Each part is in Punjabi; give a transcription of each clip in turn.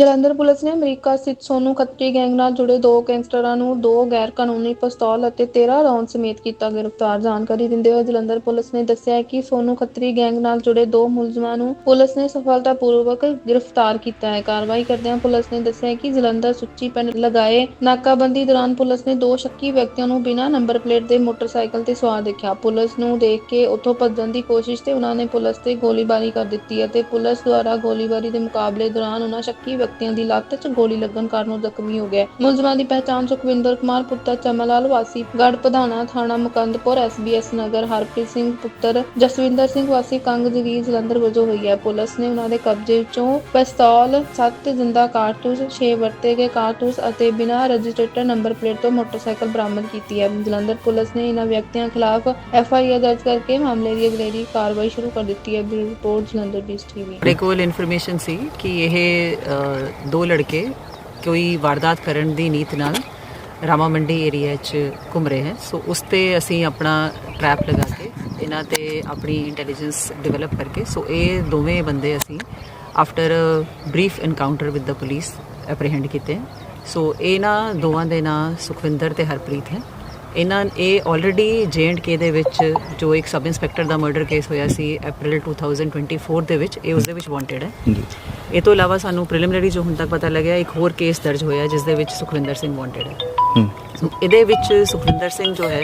ਜਲੰਧਰ ਪੁਲਿਸ ਨੇ ਅਮਰੀਕਾ ਸਥਿਤ ਸੋਨੂ ਖੱਤਰੀ ਗੈਂਗ ਨਾਲ ਜੁੜੇ ਦੋ ਗੈਂਗਸਟਰਾਂ ਨੂੰ ਦੋ ਗੈਰ ਕਾਨੂੰਨੀ ਪਿਸਤੌਲ ਅਤੇ 13 ਰਾਉਂਡ ਸਮੇਤ ਕੀਤਾ ਗ੍ਰਿਫਤਾਰ। ਜਾਣਕਾਰੀ ਦਿੰਦੇ ਹੋਏ ਜਲੰਧਰ ਪੁਲਿਸ ਨੇ ਦੱਸਿਆ ਕਿ ਸੋਨੂ ਖੱਤਰੀ ਗੈਂਗ ਨਾਲ ਜੁੜੇ ਦੋ ਮੁਲਜ਼ਮਾਂ ਨੂੰ ਪੁਲਿਸ ਨੇ ਸਫਲਤਾਪੂਰਵਕ ਗ੍ਰਿਫਤਾਰ ਕੀਤਾ ਹੈ। ਕਾਰਵਾਈ ਕਰਦਿਆਂ ਪੁਲਿਸ ਨੇ ਦੱਸਿਆ ਕਿ ਜਲੰਧਰ ਸੁੱਚੀ ਪਿੰਡ ਲਗਾਏ ਨਾਕਾਬੰਦੀ ਦੌਰਾਨ ਪੁਲਿਸ ਨੇ ਦੋ ਸ਼ੱਕੀ ਵਿਅਕਤੀਆਂ ਨੂੰ ਬਿਨਾਂ ਨੰਬਰ ਪਲੇਟ ਦੇ ਮੋਟਰਸਾਈਕਲ ਤੇ ਸਵਾਰ ਦੇਖਿਆ। ਪੁਲਿਸ ਨੂੰ ਦੇਖ ਕੇ ਉੱਥੋਂ ਭੱਜਣ ਦੀ ਕੋਸ਼ਿਸ਼ ਤੇ ਉਹਨਾਂ ਨੇ ਪੁਲਿਸ ਤੇ ਗੋਲੀਬਾਰੀ ਕਰ ਦਿੱਤੀ ਅਤੇ ਪੁਲਿਸ ਦੁਆਰਾ ਗੋਲੀਬਾਰੀ ਦੇ ਮੁਕਾਬਲੇ ਦੌਰਾਨ ਉਹਨਾਂ ਸ਼ੱਕੀ ਵਿਅਕਤੀਆਂ ਦੀ ਲੱਤ 'ਚ ਗੋਲੀ ਲੱਗਣ ਕਾਰਨ ਉਹ ਜ਼ਖਮੀ ਹੋ ਗਿਆ ਮੁਲਜ਼ਮਾਂ ਦੀ ਪਹਿਚਾਣ ਸੁਖਵਿੰਦਰ ਕੁਮਾਰ, ਪੁੱਤਰ ਚਮਲਾਲ ਵਾਸੀ ਗੜ ਪ੍ਰਧਾਨਾ, ਥਾਣਾ ਮੁਕੰਦਪੁਰ ਐਸਬੀਐਸ ਨਗਰ, ਹਰਪ੍ਰੀਤ ਸਿੰਘ, ਪੁੱਤਰ ਜਸਵਿੰਦਰ ਸਿੰਘ ਵਾਸੀ, ਕੰਗ ਜਗੀਰ ਜਲੰਧਰ ਵਜੋਂ ਹੋਈ ਹੈ। ਪੁਲਿਸ ਨੇ ਉਹਨਾਂ ਦੇ ਕਬਜ਼ੇ ਵਿੱਚੋਂ ਪਿਸਤੌਲ 7 ਜਿੰਦਾ ਕਾਰਤੂਸ 6 ਵਰਤੇ ਗਏ ਕਾਰਤੂਸ ਅਤੇ ਬਿਨਾਂ ਰਜਿਸਟਰਡ ਨੰਬਰ ਪਲੇਟ ਤੋਂ ਮੋਟਰਸਾਈਕਲ ਬਰਾਮਦ ਕੀਤੀ ਹੈ। ਜਲੰਧਰ ਪੁਲਿਸ ਨੇ ਇਹਨਾਂ ਵਿਅਕਤੀਆਂ ਖਿਲਾਫ ਐਫ ਆਈ ਆਰ ਦਰਜ ਕਰਕੇ ਮਾਮਲੇ ਦੀ ਅਗਲੇਰੀ ਕਾਰਵਾਈ ਸ਼ੁਰੂ ਕਰ ਦਿੱਤੀ ਹੈ। ਬਿਊਰੋ ਰਿਪੋਰਟ ਜਲੰਧਰ ਬੀਸ ਟੀਵੀ। ਸਾਡੇ ਕੋਲ ਇਨਫੋਰਮੇਸ਼ਨ ਸੀ ਕਿ ਇਹ ਦੋ ਲੜਕੇ ਕੋਈ ਵਾਰਦਾਤ ਕਰਨ ਦੀ ਨੀਤ ਨਾਲ ਰਾਮਾ ਮੰਡੀ ਏਰੀਆ 'ਚ ਘੁੰਮ ਰਹੇ ਹੈ ਸੋ ਉਸ ਤੇ ਅਸੀਂ ਆਪਣਾ ਟਰੈਪ ਲਗਾ ਕੇ ਇਹਨਾਂ ਤੇ ਆਪਣੀ ਇੰਟੈਲੀਜੈਂਸ ਡਿਵੈਲਪ ਕਰਕੇ ਸੋ ਇਹ ਦੋਵੇਂ ਬੰਦੇ ਅਸੀਂ after brief encounter with the police apprehend ਕੀਤੇ ਹਨ। ਸੋ ਇਹਨਾਂ ਦੋਵਾਂ ਦੇ ਨਾਂ ਸੁਖਵਿੰਦਰ ਤੇ ਹਰਪ੍ਰੀਤ ਹੈ ਇਹਨਾਂ ਇਹ ਆਲਰੇਡੀ ਕੇ ਦੇ ਵਿੱਚ ਜੋ ਇੱਕ ਸਬ ਇੰਸਪੈਕਟਰ ਦਾ ਮਰਡਰ ਕੇਸ ਹੋਇਆ ਸੀ April 2024 ਦੇ ਵਿੱਚ ਇਹ ਉਸ ਦੇ ਵਿੱਚ ਵਾਂਟਡ ਹੈ। ਜੀ। ਇਹ ਤੋਂ ਇਲਾਵਾ ਸਾਨੂੰ ਪ੍ਰੀਲਿਮਿਨਰੀ ਜੋ ਹੁਣ ਤੱਕ ਪਤਾ ਲੱਗਿਆ ਇੱਕ ਹੋਰ ਕੇਸ ਦਰਜ ਹੋਇਆ ਜਿਸ ਦੇ ਵਿੱਚ ਸੁਖਵਿੰਦਰ ਸਿੰਘ ਵਾਂਟਡ ਹੈ। ਸੋ ਇਹਦੇ ਵਿੱਚ ਸੁਖਵਿੰਦਰ ਸਿੰਘ ਜੋ ਹੈ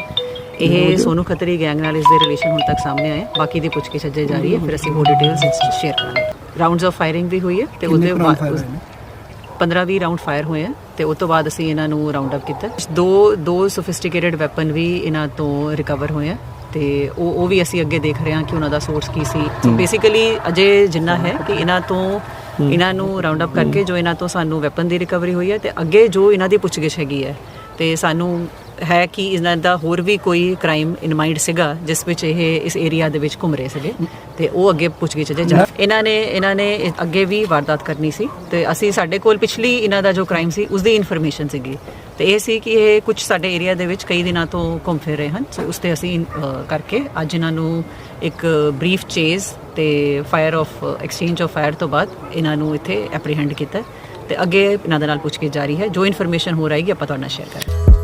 ਇਹ ਸੋਨੂ ਖੱਤਰੀ ਗੈਂਗ ਨਾਲ ਇਸ ਦੇ ਰਿਲੇਸ਼ਨ ਹੁਣ ਤੱਕ ਸਾਹਮਣੇ ਆਏ। ਬਾਕੀ ਦੀ ਪੁੱਛਗਿੱਛ ਅਜੇ ਜਾਰੀ ਹੈ ਫਿਰ ਅਸੀਂ ਹੋਰ ਡਿਟੇਲਸ ਸ਼ੇਅਰ ਕਰਾਂਗੇ। ਰਾਉਂਡਸ ਆਫ ਫਾਇਰਿੰਗ ਵੀ ਹੋਈ ਹੈ ਤੇ ਉਹਦੇ ਬਾਅਦ 15-20 ਰਾਉਂਡ ਫਾਇਰ ਹੋਏ ਆ। ਤੇ ਉਸ ਤੋਂ ਬਾਅਦ ਅਸੀਂ ਇਹਨਾਂ ਨੂੰ ਰਾਉਂਡ ਅਪ ਕੀਤਾ। ਦੋ ਦੋ ਸੋਫਿਸਟੀਕੇਟਿਡ ਵੈਪਨ ਵੀ ਇਹਨਾਂ ਤੋਂ ਰਿਕਵਰ ਹੋਏ ਆ ਤੇ ਉਹ ਉਹ ਵੀ ਅਸੀਂ ਅੱਗੇ ਦੇਖ ਰਹੇ ਹਾਂ ਕਿ ਉਹਨਾਂ ਦਾ ਸੋਰਸ ਕੀ ਸੀ। ਸੋ ਬੇਸਿਕਲੀ ਅਜੇ ਜਿੰਨਾ ਹੈ ਕਿ ਇਹਨਾਂ ਤੋਂ ਇਹਨਾਂ ਨੂੰ ਰਾਉਂਡ ਅਪ ਕਰਕੇ ਜੋ ਇਹਨਾਂ ਤੋਂ ਸਾਨੂੰ ਵੈਪਨ ਦੀ ਰਿਕਵਰੀ ਹੋਈ ਹੈ ਤੇ ਅੱਗੇ ਜੋ ਇਹਨਾਂ ਦੀ ਪੁੱਛਗਿੱਛ ਹੈਗੀ ਹੈ ਤੇ ਸਾਨੂੰ ਹੈ ਕਿ ਇਹਨਾਂ ਦਾ ਹੋਰ ਵੀ ਕੋਈ ਕ੍ਰਾਈਮ ਇਨ ਮਾਈਂਡ ਸੀਗਾ, ਜਿਸ ਵਿੱਚ ਇਹ ਇਸ ਏਰੀਆ ਦੇ ਵਿੱਚ ਘੁੰਮ ਰਹੇ ਸੀਗੇ ਤੇ ਉਹ ਅੱਗੇ ਪੁੱਛਗਿੱਛ ਜੇ ਜਾ ਇਹਨਾਂ ਨੇ ਇਹਨਾਂ ਨੇ ਅੱਗੇ ਵੀ ਵਾਰਦਾਤ ਕਰਨੀ ਸੀ ਤੇ ਅਸੀਂ ਸਾਡੇ ਕੋਲ ਪਿਛਲੀ ਇਹਨਾਂ ਦਾ ਜੋ ਕ੍ਰਾਈਮ ਸੀ ਉਸ ਦੀ ਇਨਫੋਰਮੇਸ਼ਨ ਸੀਗੀ। ਤੇ ਇਹ ਸੀ ਕਿ ਇਹ ਕੁਝ ਸਾਡੇ ਏਰੀਆ ਦੇ ਵਿੱਚ ਕਈ ਦਿਨਾਂ ਤੋਂ ਘੁੰਮ ਫਿਰ ਰਹੇ ਹਨ ਸੋ ਉਸ ਤੇ ਅਸੀਂ ਕਰਕੇ ਅੱਜ ਇਹਨਾਂ ਨੂੰ ਇੱਕ ਬਰੀਫ ਚੇਜ਼ ਤੇ fire of exchange of fire ਤੋਂ ਬਾਅਦ ਇਹਨਾਂ ਨੂੰ ਇੱਥੇ ਐਪਰੀਹੈਂਡ ਕੀਤਾ। ਤੇ ਅੱਗੇ ਇਹਨਾਂ ਦੇ ਨਾਲ ਪੁੱਛ ਕੇ ਜਾਰੀ ਹੈ। ਜੋ ਇਨਫੋਰਮੇਸ਼ਨ ਹੋ ਰਹੀ ਹੈ, ਆਪਾਂ ਤੁਹਾਡੇ ਨਾਲ ਸ਼ੇਅਰ ਕਰਾਂਗੇ।